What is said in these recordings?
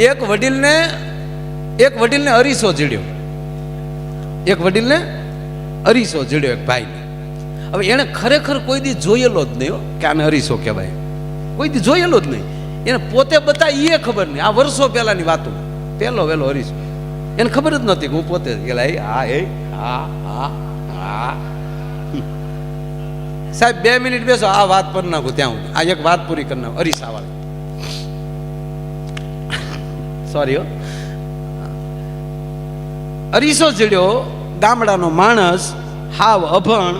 એક વડીલને એક વડીલને અરીસો જીડ્યો એક વડીલને અરીસો જીડ્યો એક ભાઈને. હવે એણે ખરેખર કોઈ દી જોયેલો જ નહીં કે આને અરીસો કહેવાય. કોઈ દી જોયેલો જ નહીં. એને પોતે બતા એ ખબર નહીં. આ વર્ષો પહેલાની વાતો. પહેલો વહેલો અરીસો. એને ખબર જ નહોતી કે હું પોતે ગયેલા એ, હા એ, હા હા હા. સાહેબ, બે મિનિટ બેસો, આ વાત પર નાખું, ત્યાં હું આ એક વાત પૂરી કરી નાખું. અરીસા વાળી સોરી અરીસો જડ્યો ગામડાનો માણસ હાવ અભણ,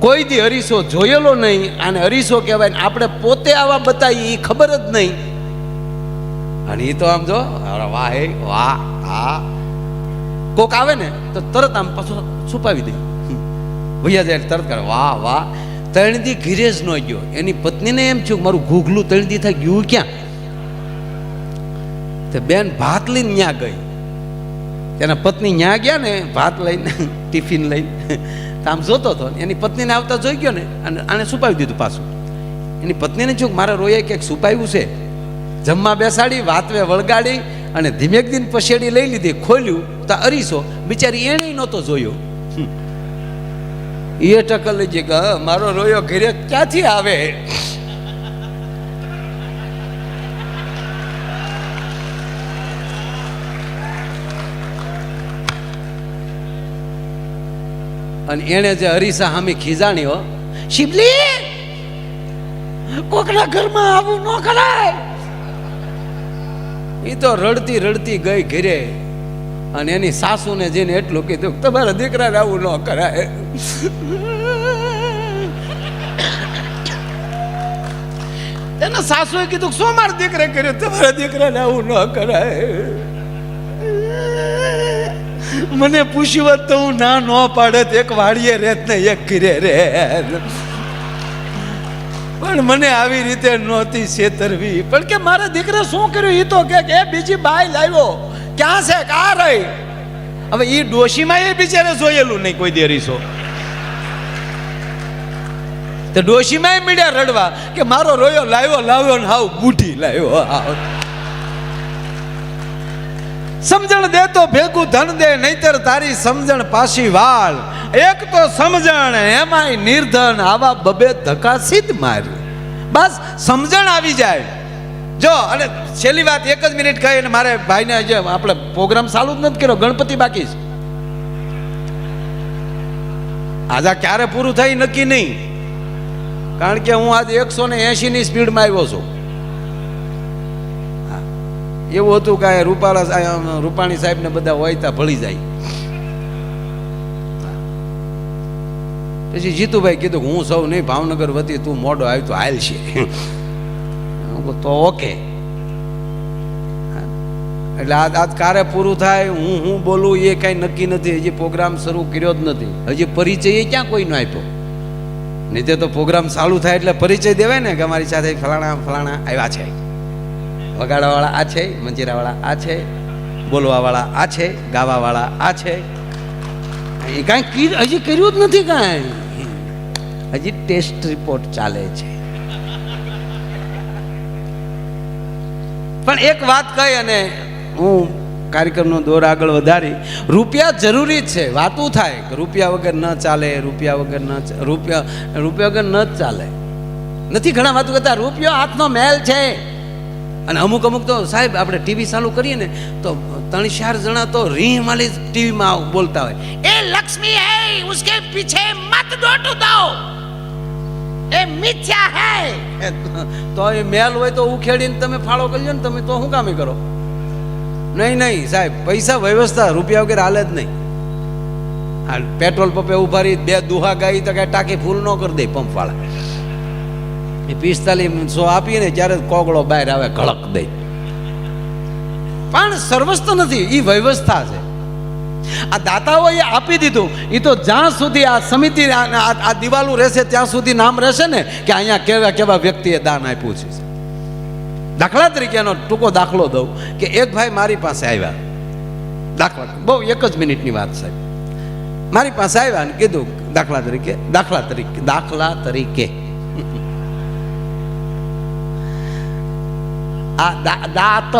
કોઈ દી અરીસો જોયેલો નહીં અને અરીસો કહેવાય આપણે પોતે આવા બતાવી એ ખબર જ નહીં. અને એ તો આમ જો વાહ, હે, વાહ, હા. કોક આવે ને, તો તરત આમ પાછું છુપાવી દે. ભૈયા જાય તરત કરે, વાહ વાહ. ત્રણ દી ઘીરે જ ન ગયો. એની પત્નીને એમ થયું મારું ઘૂઘલું ત્રણ દી થાય ગયું ક્યાં? તે બેન ભાત લઈને ન્યા ગઈ. તેના પત્ની ન્યા ગયા ને, ભાત લઈને ટિફિન લઈને. આમ જોતો હતો એની પત્નીને આવતા જોઈ ગયો ને, અને આને છુપાવી દીધું પાછું. એની પત્નીને જો મારા રોયે ક્યાંક છુપાવ્યું છે? જમવા બેસાડી, વાતવે વળગાડી, અને ધીમેક દિન પછેડી લઈ લીધી, ખોલ્યું, તો અરીસો. બિચારી એણે નહોતો જોયો. એ ટકલ લઈ જઈ મારો રોયો ઘરે ક્યાંથી આવે? અને એણે જે હરીસા સામે ખીજાણી હો, શિબલી, કોકના ઘરમાં આવું ન કરાય. એ તો રડતી રડતી ગઈ ઘરે અને એની સાસુને જઈને એટલું કીધું તમારા દીકરાને આવું ન કરાય. એના સાસુએ કીધું શું મારા દીકરે કર્યું? તમારા દીકરાને આવું ન કરાય. મને પૂછ્યું હોત તો હું ના ન પાડત, એક વાડીએ રેત ને એક ઘરે રે પણ મને આવી રીતે નહોતી છેતરવી. પણ કે મારા દીકરે શું કર્યું? એ તો કે એ બીજી બાઈ લાવ્યો. ક્યાં છે? કા રહી? હવે એ ડોશીમાં એ બિચારે જોયેલું નહીં કોઈ દેરીસો તો ડોશીમાં મીડિયા રડવા કે, મારો રોયો, લાવ્યો લાવ્યો ને હાવ બુઢી લાવ્યો. હાવ સમજણ દે તો ભેગું ધન દે, નહીતર તારી સમજણ પાછી વાળ. એક તો સમજણ, એમાંય નિર્ધન આવા બબે ધક્કા સીધ માર્યું. બસ, સમજણ આવી જાય. જો, અને છેલ્લી વાત એક જ મિનિટ કહી અને મારે ભાઈને જે આપણે પ્રોગ્રામ ચાલુ જ નથી કર્યો, ગણપતિ બાકી છે. આજે ક્યારે પૂરું થાય નક્કી નહીં. કારણ કે હું આજે એકસો ને એસી ની સ્પીડમાં આવ્યો છું. એવું હતું કે રૂપાલા રૂપાણી સાહેબ ને બધા હોય ત્યાં ભળી જાય. પછી જીતુભાઈ કીધું હું સૌ નહીં ભાવનગર વતી તું મોડો આવ્યો તો હાલ છે તો ઓકે. એટલે આજ આજ કારે પૂરું થાય, હું હું બોલું, એ કાંઈ નક્કી નથી. હજી પ્રોગ્રામ શરૂ કર્યો જ નથી. હજી પરિચય ક્યાં કોઈનો આપ્યો? નહીં તો પ્રોગ્રામ ચાલુ થાય એટલે પરિચય દેવાય ને કે અમારી સાથે ફલાણા ફલાણા આવ્યા છે. વગાડવાવાળા આ છે, મંજીરાવાળા આ છે, બોલવાવાળા આ છે, ગાવાવાળા આ છે. એ કાંઈ હજી કર્યું જ નથી કાંઈ. હજી ટેસ્ટ રિપોર્ટ ચાલે છે. પણ એક વાત કહી અને હું કાર્યક્રમનો દોર આગળ વધારી. રૂપિયા જરૂરી છે, વાતું થાય કે રૂપિયા વગર ન ચાલે, રૂપિયા વગર ન રૂપિયા રૂપિયા વગર ન ચાલે. નથી ઘણા વાતું કરતા, રૂપિયો હાથનો મેલ છે. અને અમુક અમુક તો સાહેબ આપણે ટીવી ચાલુ કરીએ ને તો ત્રણ ચાર જણા તો રીહ માલી ટીવીમાં બોલતા હોય. એ લક્ષ્મી હે ઉસકે પીછે મત ડોટુ દો એ મિથ્યા હે. તો એ મેલ હોય તો ઉખેડીને તમે ફાળો કરી લો ને તમે તો શું કામે કરો? નહીં નહીં સાહેબ પૈસા વ્યવસ્થા રૂપિયા વગેરે હાલે જ નહીં. હાલ પેટ્રોલ પંપે ઊભા રહી બે દુહા ગાઈ તો કાંઈ ટાંકી ફૂલ ન કરી દે પંપવાળા. એ પિસ્તાલીસ આપીએ ને ત્યારે કોગળો બહાર આવે, ઘળક દે. પણ સર્વસ્ત નથી એ વ્યવસ્થા છે. આ દાતાઓએ આપી દીધું એ તો જ્યાં સુધી આ સમિતિ આ દિવાલું રહેશે, ત્યાં સુધી નામ રહેશે ને કે અહીંયા કેવા કેવા વ્યક્તિએ દાન આપ્યું છે. દાખલા તરીકેનો ટૂંકો દાખલો દઉં કે એક ભાઈ મારી પાસે આવ્યા. દાખલા, બહુ એક જ મિનિટની વાત સાહેબ. મારી પાસે આવ્યા અને કીધું દાખલા તરીકે દાખલા તરીકે દાખલા તરીકે. આ દાત.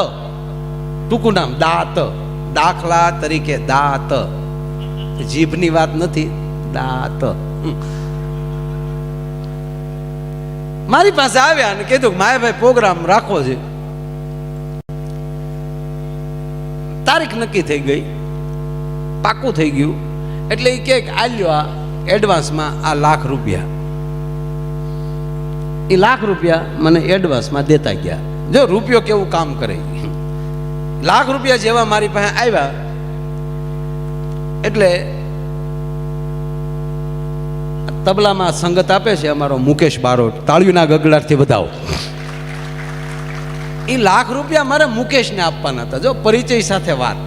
ટૂંકું નામ દાંત. દાખલા તરીકે દાંત. જીભની વાત નથી, દાંત. મારી પાસે આવ્યા અને કીધું કે માયાભાઈ પ્રોગ્રામ રાખવો છે. તારીખ નક્કી થઈ ગઈ. પાકું થઈ ગયું. એટલે એ કે આલ્યો આ એડવાન્સમાં આ લાખ રૂપિયા. એ લાખ રૂપિયા મને એડવાન્સમાં દેતા ગયા. જો રૂપિયો કેવું કામ કરે? લાખ રૂપિયા જેવા મારી પાસે આવ્યા, એટલે તબલામાં સંગત આપે છે અમારો મુકેશ બારોટ, તાળીઓના ગગડાટથી બધાઓ એ લાખ રૂપિયા મારે મુકેશને આપવાના હતા. જો પરિચય સાથે વાત.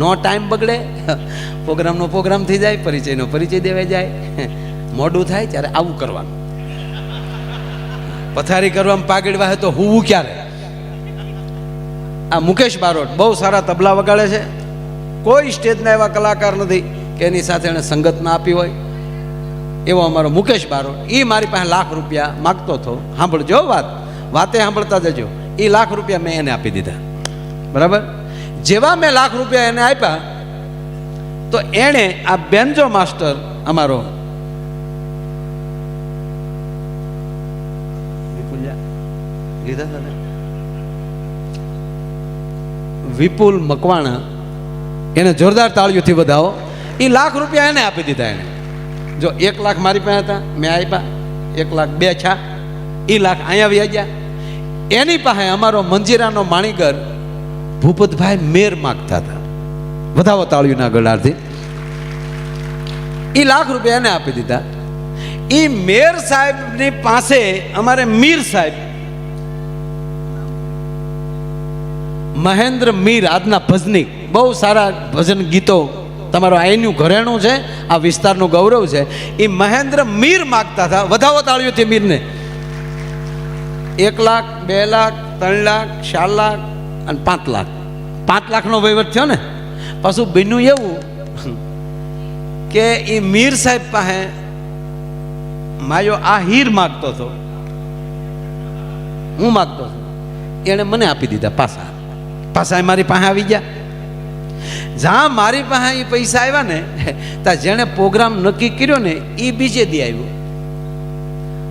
નો ટાઈમ બગડે, પ્રોગ્રામનો પ્રોગ્રામ થઈ જાય, પરિચયનો પરિચય દેવાઈ જાય. મોડું થાય ત્યારે આવું કરવાનું. પથારી કરવામાં પાગડવા હોય તો હું ક્યારે? આ મુકેશ બારોટ બહુ સારા તબલા વગાડે છે. કોઈ સ્ટેજના એવા કલાકાર નથી કે એની સાથે એણે સંગત ના આપી હોય. એવો અમારો મુકેશ બારોટ એ મારી પાસે લાખ રૂપિયા માગતો હતો. સાંભળજો વાત. વાતે સાંભળતા જજો. એ લાખ રૂપિયા મેં એને આપી દીધા. બરાબર? જેવા મેં લાખ રૂપિયા એને આપ્યા, તો એણે આ બેન્જો માસ્ટર, અમારો લીધા હતા વિપુલ મકવાણા એને જોરદાર તાળીઓથી વધાવો. એ લાખ રૂપિયા એને આપી દીધા એને. જો એક લાખ મારી પાસે હતા, મેં આપ્યા. એક લાખ બે છા એ લાખ અહીંયા વ્યા ગયા. એની પાસે અમારો મંજીરાનો માણીગર ભૂપતભાઈ મેર માગતા હતા. વધાવો તાળીઓના ગળાથી. એ લાખ રૂપિયા એને આપી દીધા. એ મેર સાહેબની પાસે અમારે મીર સાહેબ મહેન્દ્ર મીર આજના ભજનિક બહુ સારા ભજન ગીતો તમારો અહીંનું ઘરેણું છે, આ વિસ્તારનું ગૌરવ છે. એ મહેન્દ્ર મીર માગતા હતા, વધાવો તે મીરને. એક લાખ, બે લાખ, ત્રણ લાખ, ચાર લાખ અને પાંચ લાખ. પાંચ લાખનો વહીવટ થયો ને, પાછું બીનું એવું કે એ મીર સાહેબ પાસે માયો આ હીર માગતો હતો. હું માગતો હતો. એણે મને આપી દીધા પાછા. પાછા મારી પાસે આવી ગયા. જ્યાં મારી પાસે એ પૈસા આવ્યા ને, ત્યાં જેણે પ્રોગ્રામ નક્કી કર્યો ને, એ બીજે દી આવ્યો.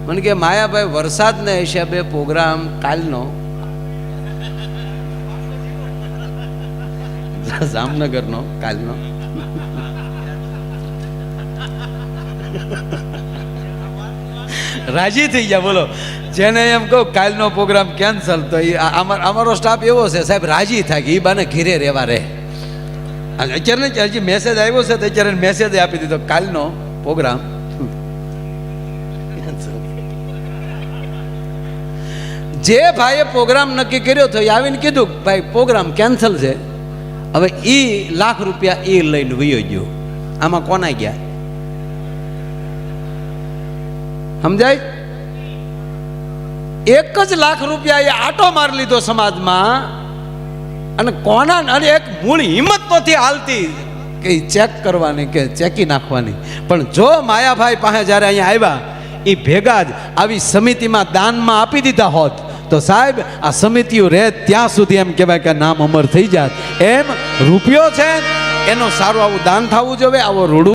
મને કે, માયાભાઈ, વરસાદના હિસાબે પ્રોગ્રામ કાલનો. જામનગરનો, કાલનો. રાજી થઈ ગયા, બોલો. જેને એમ કહું, કાલનો પ્રોગ્રામ કેન્સલ, તો એ અમાર- સ્ટાફ એવો છે, સાહેબ, રાજી થાય કે એ બાને ઘીરે રહેવા રહે. અત્યારે હજી મેસેજ આવ્યો છે, તો અત્યારે મેસેજ આપી દીધો, કાલનો પ્રોગ્રામ. જે ભાઈએ પ્રોગ્રામ નક્કી કર્યો હતો એ આવીને કીધું, ભાઈ, પ્રોગ્રામ કેન્સલ છે. હવે એ લાખ રૂપિયા એ લઈને વયો ગયો. આમાં કોના ગયા? સમજાય? એક જ લાખ રૂપિયા એ આટો મારી લીધો સમાજમાં અને કોના અને એક મૂળ હિંમત નથી હાલતી કે ચેક કરવાની કે ચેકી નાખવાની. પણ જો માયાભાઈ પાસે જ્યારે અહીંયા આવ્યા એ ભેગા જ આવી સમિતિમાં દાનમાં આપી દીધા હોત, તો સાહેબ, આ સમિતિઓ રહે ત્યાં સુધી એમ કહેવાય કે નામ અમર થઈ જાત. એમ રૂપિયો છે, એનો સારું આવું દાન થવું જોઈએ, આવો રૂડું